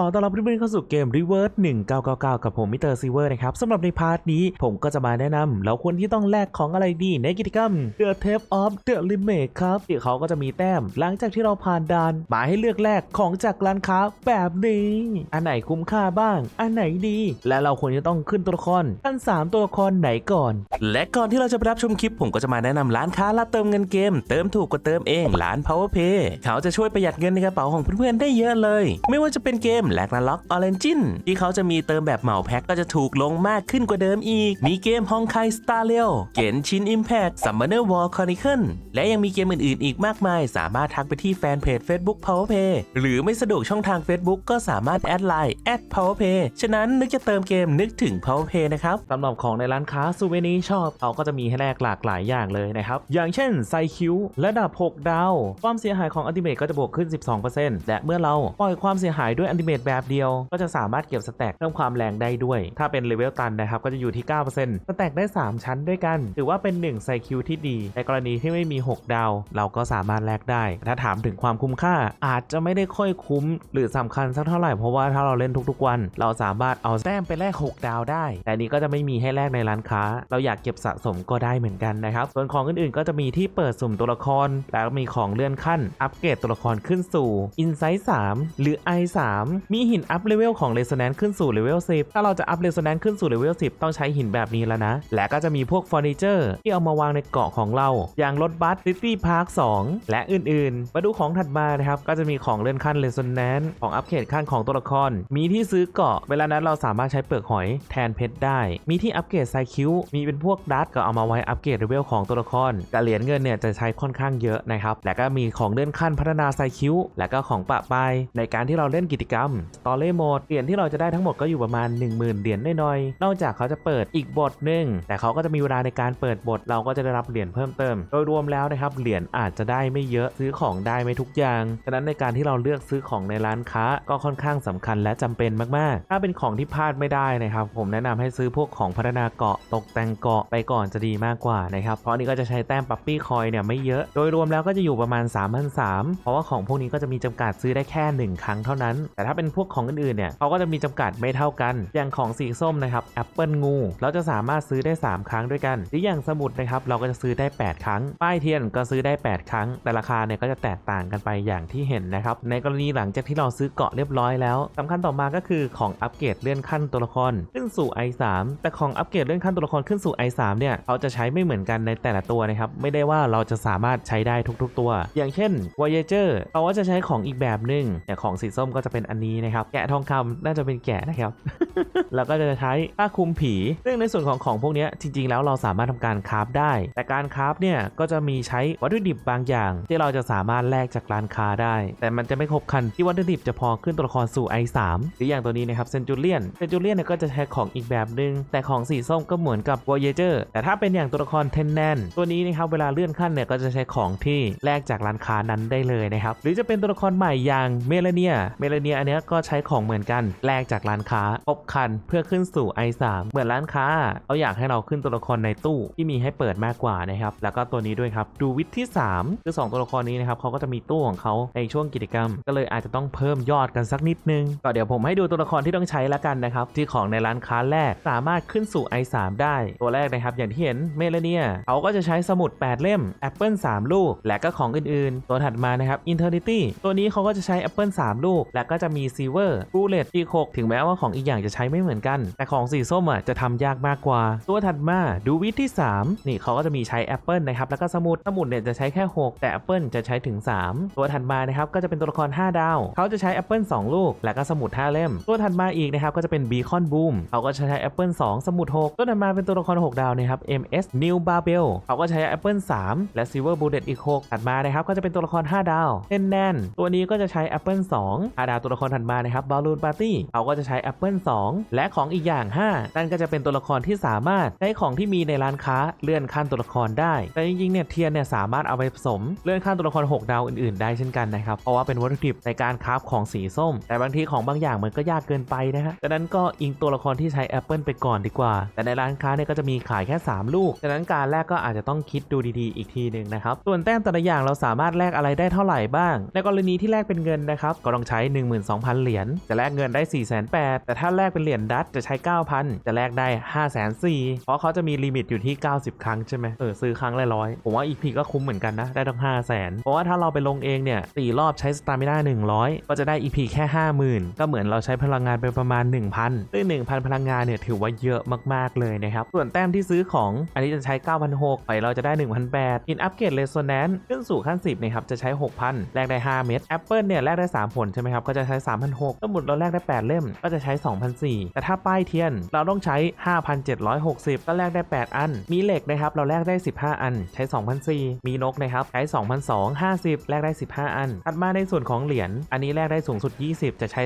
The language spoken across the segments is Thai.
ขอต้อนรับเพื่อนๆเข้าสู่เกม Reverse 1999 กับผมมิสเตอร์ซีเวอร์นะครับสำหรับในพาร์ทนี้ผมก็จะมาแนะนำแล้วควรที่ต้องแลกของอะไรดีในกิจกรรม The Tape of the Limit ครับที่เขาก็จะมีแต้ม หลังจากที่เราผ่านด่าน มาให้เลือกแลกของจากร้านค้าแบบนี้ อันไหนคุ้มค่าบ้าง อันไหนดี และเราควรจะต้องขึ้นตัวละครทั้งสามตัวละครไหนก่อน และก่อนที่เราจะไปรับชมคลิป ผมก็จะมาแนะนำร้านค้ารับเติมเงินเกม เติมถูกกว่าเติมเองร้าน PowerPay เขาจะช่วยประหยัดเงินในกระเป๋าของเพื่อนๆได้เยอะเลย ไม่ว่าจะเป็นเกมแลกนาล็อกออเรนจินที่เขาจะมีเติมแบบเหมาแพ็คก็จะถูกลงมากขึ้นกว่าเดิมอีก มีเกมฮองไคสตาร์เรลเกนชินอิมแพคซัมเมอร์วอลคอนิเคิลและยังมีเกมอื่นๆ อีกมากมาย สามารถทักไปที่แฟนเพจ Facebook PowerPay หรือไม่สะดวกช่องทาง Facebook ก็สามารถแอดไลน์แอด PowerPay ฉะนั้นนึกจะเติมเกมนึกถึง PowerPay นะครับสำหรับของในร้านค้าซูเวนีชอบเขาก็จะมีให้แลกหลากหลายอย่างเลยนะครับ อย่างเช่นไซคิวระดับ 6 ดาว ความเสียหายของอัลติเมทก็จะบวกขึ้น 12%และเมื่อเราปล่อยความเสียหายด้วยอัลติเมทแบบเดียว ก็จะสามารถเก็บสแต็กเพิ่มความแรงได้ด้วย ถ้าเป็นเลเวลตันนะครับก็จะอยู่ที่ 9%สแต็กได้ 3 ชั้นด้วยกัน ถือว่าเป็น1ไซคิวที่ดี ในกรณีที่ไม่มี 6 ดาว เราก็สามารถแลกได้ ถ้าถามถึงความคุ้มค่าอาจจะไม่ได้ค่อยคุ้ม หรือสำคัญสักเท่าไหร่เพราะว่าถ้าเราเล่นทุกๆวัน เราสามารถเอาแต้มไปแลก 6 ดาวได้ แต่นี้ก็จะไม่มีให้แลกในร้านค้า เราอยากเก็บสะสมก็ได้เหมือนกันนะครับ ส่วนของอื่นๆ ก็จะมีที่เปิดสุ่มตัวละคร แล้วมีของเลื่อนขั้น อัปเกรดตัวละครขึ้นสู่ Insight 3 หรือ i 3มีหินอัพเลเวลของ Resonance ขึ้นสู่เลเวล10 ถ้าเราจะอัพ Resonance ขึ้นสู่เลเวล10 ต้องใช้หินแบบนี้แล้วนะ และก็จะมีพวกเฟอร์นิเจอร์ที่เอามาวางในเกาะของเรา อย่างรถบัส City Park 2และอื่นๆ มาดูของถัดมานะครับ ก็จะมีของเลื่อนขั้น Resonance ของอัปเกรดขั้นของตัวละคร มีที่ซื้อเกาะ เวลานั้นเราสามารถใช้เปลือกหอยแทนเพชรได้ มีที่อัปเกรดไซคิว มีเป็นพวกดัตก็เอามาไว้อัปเกรดเลเวลของตัวละครกับเหรียญเงินเนี่ยจะใช้ค่อนข้างเยอะนะครับ และก็มีของเลื่อนขั้นพัฒนาไซคิว และก็ของปะปายในการที่เราเล่นกิจกรรมสตอรี่โหมดเหรียญที่เราจะได้ทั้งหมดก็อยู่ประมาณ 10,000เหรียญน้อยๆนอกจากเขาจะเปิดอีกบทหนึ่งแต่เขาก็จะมีเวลาในการเปิดบทเราก็จะได้รับเหรียญเพิ่มเติม โดยรวมแล้วนะครับเหรียญอาจจะได้ไม่เยอะซื้อของได้ไม่ทุกอย่างฉะนั้นในการที่เราเลือกซื้อของในร้านค้าก็ค่อนข้างสำคัญและจำเป็นมากๆ ถ้าเป็นของที่พลาดไม่ได้นะครับ ผมแนะนำให้ซื้อพวกของพัฒนาเกาะตกแต่งเกาะไปก่อนจะดีมากกว่านะครับเพราะนี้ก็จะใช้แต้มปั๊ปปี้คอยเนี่ยไม่เยอะ โดยรวมแล้วก็จะอยู่ประมาณ3 3 0 0 เพราะว่าของพวกนี้ก็จะมีจำกัดซื้อได้แค่ 1 ครั้งเท่านั้น แต่ถ้าเป็นพวกของอื่นๆเนี่ยเขาก็จะมีจำกัดไม่เท่ากัน อย่างของสีส้มนะครับแอปเปิลงู เราจะสามารถซื้อได้ 3 ครั้งด้วยกันหรืออย่างสมุดนะครับเราก็จะซื้อได้ 8 ครั้ง ป้ายเทียนก็ซื้อได้ 8 ครั้ง แต่ราคาเนี่ยก็จะแตกต่างกันไปอย่างที่เห็นนะครับในกรณีหลังจากที่เราซื้อเกาะเรียบร้อยแล้วสำคัญต่อมาก็คือของอัปเกรดเลื่อนขั้นตัวละครขึ้นสู่ i3 แต่ของอัปเกรดเลื่อนขั้นตัวละครขึ้นสู่ i3 เนี่ยเขาจะใช้ไม่เหมือนกันในแต่ละตัวนะครับไม่ได้ว่าเราจะสามารถใช้ได้ทุก ๆ ตัว อย่างเช่น Voyager เขาก็จะใช้ของอีกแบบหนึ่งแต่ของสีส้มก็จะเป็นอันนี้นะครับ แกะทองคำน่าจะเป็นแกะนะครับ แล้วก็จะใช้ผ้าคลุมผี ซึ่งในส่วนของของพวกนี้จริง ๆ แล้วเราสามารถทำการคราฟได้ แต่การคราฟเนี่ยก็จะมีใช้วัตถุดิบบางอย่าง ที่เราจะสามารถแลกจากร้านค้าได้ แต่มันจะไม่ครบครันที่วัตถุดิบจะพอขึ้นตัวละครสู่ i3 หรืออย่างตัวนี้นะครับเซนจูเลียนเซนจูเลียนเนี่ยก็จะใช้ของอีกแบบหนึ่งแต่ของสีส้มก็เหมือนกับ Voyager แต่ถ้าเป็นอย่างตัวละครเทนแนนตัวนี้นะครับเวลาเลื่อนขั้นเนี่ยก็จะใช้ของที่แลกจากร้านค้านั้นได้เลยนะครับหรือจะเป็นตัวละครใหม่อย่างเมลเนียเมลเนียอันเนี้ยก็ใช้ของเหมือนกันแลกจากร้านค้าครบคันเพื่อขึ้นสู่ i3 เหมือนร้านค้าเขาอยากให้เราขึ้นตัวละครในตู้ที่มีให้เปิดมากกว่านะครับแล้วก็ตัวนี้ด้วยครับดูวิทที่ 3 คือ 2 ตัวละครนี้นะครับเขาก็จะมีตู้ของเขาในช่วงกิจกรรม ก็เลยอาจจะต้องเพิ่มยอดกันสักนิดนึงก็เดี๋ยวผมให้ดูตัวละครที่ต้องใช้แล้วกันนะครับที่ของในร้านค้าแรกสามารถขึ้นสู่ i3 ได้ ตัวแรกนะครับอย่างที่เห็นเมลเนียเขาก็จะใช้สมุด 8 เล่มแอปเปิล3ลูก และก็ของอื่นๆ ตัวถัดมานะครับ Eternity ตัวนี้เขาก็จะใช้แอปเปิล3ลูก และก็จะมี Silver Bullet อีก6ถึงแม้ว่าของอีกอย่างจะใช้ไม่เหมือนกัน แต่ของสีส้มอะจะทำยากมากกว่า ตัวถัดมาดูวิทที่ 3 นี่เขาก็จะมีใช้แอปเปิลนะครับแล้วก็สมุดสมุดเนี่ยจะใช้แค่ 6 แต่แอปเปิลจะใช้ถึง 3 ตัวถัดมานะครับก็จะเป็นตัวละคร 5 ดาว เขาจะใช้แอปเปิล2ลูก และก็สมุด 5 เล่ม ตัวถัดมาอีกนะครับก็จะเป็น Beacon Boom เขาก็จะใช้แอปเปิล2สมุด 6 ตัวถัดมาเป็นตัวละคร 6 ดาวนะครับ MS New Barbell เขาก็ใช้แอปเปิล3และ Silver Bullet อีก 6 ถัดมานะครับก็จะเป็นตัวละคร 5 ดาวแน่นแน่นตัวนี้ก็จะใช้แอปเปิล2 5 ดาวตัวละครถัดมานะครับ Balloon Party เขาก็จะใช้แอปเปิล2และของอีกอย่าง 5 นั่นก็จะเป็นตัวละครที่สามารถใช้ของที่มีในร้านค้าเลื่อนขั้นตัวละครได้ แต่จริงๆเนี่ยเทียนเนี่ยสามารถเอาไปผสมเลื่อนขั้นตัวละคร 6 ดาวอื่นๆ ได้เช่นกันนะครับเพราะว่าเป็นวัตถุดิบในการคราฟของสีส้ม แต่บางทีของบางอย่างมันก็ยากเกินไปนะฮะดังนั้นก็อิงตัวละครที่ใช้แอปเปิลไปก่อนดีกว่า แต่ในร้านค้าเนี่ยก็จะมีขายแค่ 3 ลูกดังนั้นการแรกก็อาจจะต้องคิดดูดีๆ อีกทีหนึ่งนะครับส่วนแต้มแต่ละอย่างเราสามารถแลกอะไรได้เท่าไหร่บ้าง ในกรณีที่แลกเป็นเงินนะครับก็ต้องใช้2,000 เหรียญจะแลกเงินได้ 4 8 0 0 0แต่ถ้าแลกเป็นเหรียญดัตจะใช้ 9,000 จะแลกได้ 5 4 0 0 0เพราะเขาจะมีลิมิตอยู่ที่ 90 ครั้งใช่ไหมเออซื้อครั้งละร้อยผมว่า EP ก็คุ้มเหมือนกันนะได้ตั้ง 5 0 0 0 0 0เพราะว่าถ้าเราไปลงเองเนี่ยสี่รอบใช้สตามิน่า100 ก็จะได้ EP แค่ 50,000 ก็เหมือนเราใช้พลังงานไปประมาณ 1,000ซึ่ง1,000 พลังงานเนี่ยถือว่าเยอะมากๆเลยนะครับส่วนแต้มที่ซื้อของอันนี้จะใช้ 9,600ไปเราจะได้ 1,800อินอัปเกรดเลโซแนนขึ้นสู่ขั้น10นะครับจะใช้ 6,000แลกได้ 5 เม็ดแอปเปิลเนี่ยแลกได้ 3 ผลใช่ไหมครับก็จะใช้3,600สมุดเราแลกได้ 8 เล่มก็จะใช้ 2,400 แต่ถ้าป้ายเทียนเราต้องใช้ 5,760 ก็แลกได้ 8 อัน มีเหล็กนะครับเราแลกได้ 15 อัน ใช้ 2,400 มีนกนะครับใช้ 2,250 แลกได้ 15 อัน ถัดมาในส่วนของเหรียญอันนี้แลกได้สูงสุด 20 จะใช้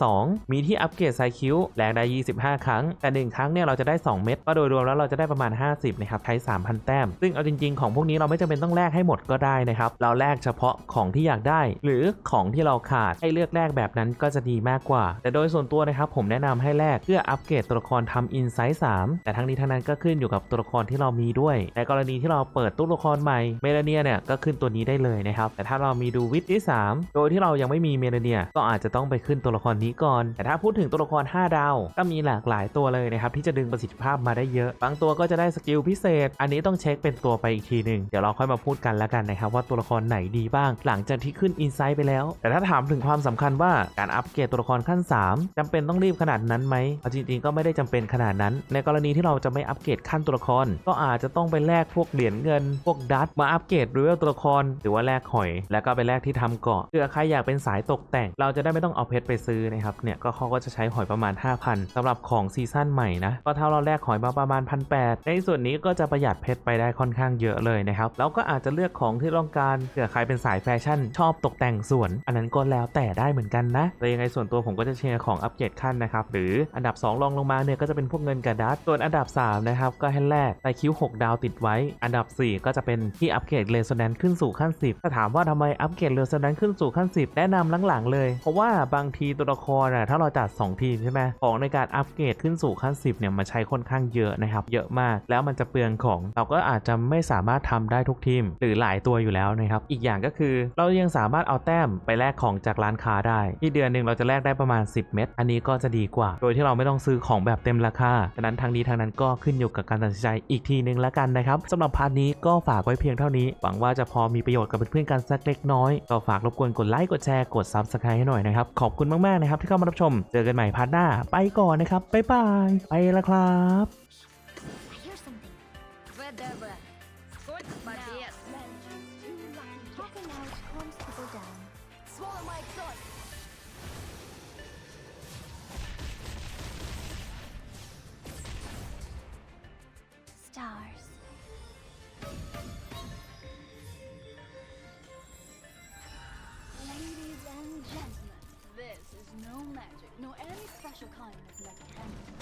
1,200 มีที่อัปเกรดไซคิวแลกได้ 25 ครั้ง แต่ 1 ครั้งเนี่ยเราจะได้ 2 เม็ดก็โดยรวมแล้วเราจะได้ประมาณ 50นะครับใช้ 3,000 แต้ม ซึ่งเอาจริง ๆ ของพวกนี้เราไม่จำเป็นต้องแลกให้หมดก็ได้นะครับเราแลกเฉพาะของที่อยากได้ หรือของที่เราขาดให้เลือกแลกแบบนั้นก็จะดีมากกว่า แต่โดยส่วนตัวนะครับผมแนะนำให้แลกเพื่ออัปเกรดตัวละครทำอินไซต์3แต่ทั้งนี้ทั้งนั้นก็ขึ้นอยู่กับตัวละครที่เรามีด้วย ในกรณีที่เราเปิดตัวละครใหม่เมลาเนียเนี่ยก็ขึ้นตัวนี้ได้เลยนะครับแต่ถ้าเรามีดูวิทที่ 3 โดยที่เรายังไม่มีเมลาเนียก็อาจจะต้องไปขึ้นตัวละครนี้ก่อน แต่ถ้าพูดถึงตัวละคร 5 ดาว ก็มีหลากหลายตัวเลยนะครับที่จะดึงประสิทธิภาพมาได้เยอะ บางตัวก็จะได้สกิลพิเศษ อันนี้ต้องเช็คเป็นตัวไปอีกทีหนึ่งเดี๋ยวเราค่อยมาพูดกันแล้วกันนะครับว่าตัวละครไหนดีบ้าง หลังจากที่ขึ้นอินไซต์ไปแล้ว แต่ถ้าถามถึงความสำคัญว่าการอัปเกรดตัวละครขั้น 3จำเป็นต้องรีบขนาดนั้นไหมเอาจริงๆก็ไม่ได้จำเป็นขนาดนั้น ในกรณีที่เราจะไม่อัปเกรดขั้นตัวละคร ก็อาจจะต้องไปแลกพวกเหรียญเงิน พวกดัตมาอัปเกรดเรือตัวละคร หรือว่าแลกหอย แล้วก็ไปแลกที่ทำเกาะเผื่อใครอยากเป็นสายตกแต่ง เราจะได้ไม่ต้องเอาเพชรไปซื้อนะครับเนี่ยก็เขาก็จะใช้หอยประมาณ 5,000สำหรับของซีซั่นใหม่นะก็ถ้าเราแลกหอยมาประมาณ 1,800 ในส่วนนี้ก็จะประหยัดเพชรไปได้ค่อนข้างเยอะเลยนะครับแล้วก็อาจจะเลือกของที่ต้องการเผื่อใครเป็นสายแฟชั่น ชอบตกแต่งสวน อันนั้นก็แล้วแต่ได้เหมือนกันนะแต่ยังไงส่วนตัวผมก็จะแชร์ของอัปเกรดขั้นนะครับ หรืออันดับ 2 รองลงมาเนี่ยก็จะเป็นพวกเงินกระดัสส่วนอันดับ 3 นะครับ ก็ให้แลกไตคิว 6 ดาวติดไว้ อันดับ 4 ก็จะเป็นที่อัปเกรดเลสแนนขึ้นสู่ขั้น 10ถ้าถามว่าทำไมอัปเกรดเลสแนนขึ้นสู่ขั้น 10 แนะนำหลังๆเลย เพราะว่าบางทีตัวละครอะถ้าเราจัด 2 ทีมใช่ไหมของในการอัปเกรดขึ้นสู่ขั้น 10เนี่ยมันใช้ค่อนข้างเยอะนะครับเยอะมาก แล้วมันจะเปลืองของ เราก็อาจจะไม่สามารถทำได้ทุกทีม หรือหลายตัวอยู่แล้วนะครับอีกอย่างก็คือเรายังสามารถเอาแต้มไปแลกของจากร้านค้าได้ทีเดือนหนึ่งเราจะแลกได้ประมาณ 10 เม็ดอันนี้ก็จะดีกว่า โดยที่เราไม่ต้องซื้อของแบบเต็มราคาฉะนั้นทางนี้ทางนั้นก็ขึ้นอยู่กับการตัดสินใจอีกทีนึงแล้วกันนะครับสำหรับพาร์ทนี้ก็ฝากไว้เพียงเท่านี้ หวังว่าจะพอมีประโยชน์กับเพื่อนๆกันสักเล็กน้อยก็ฝากรบกวนกดไลค์กดแชร์กด Subscribe ให้หน่อยนะครับขอบคุณมากๆนะครับที่เข้ามารับชม เจอกันใหม่พาร์ทหน้า ไปก่อนนะครับบ๊ายบายไปแล้วครับ magic, nor any special kind of mechanical.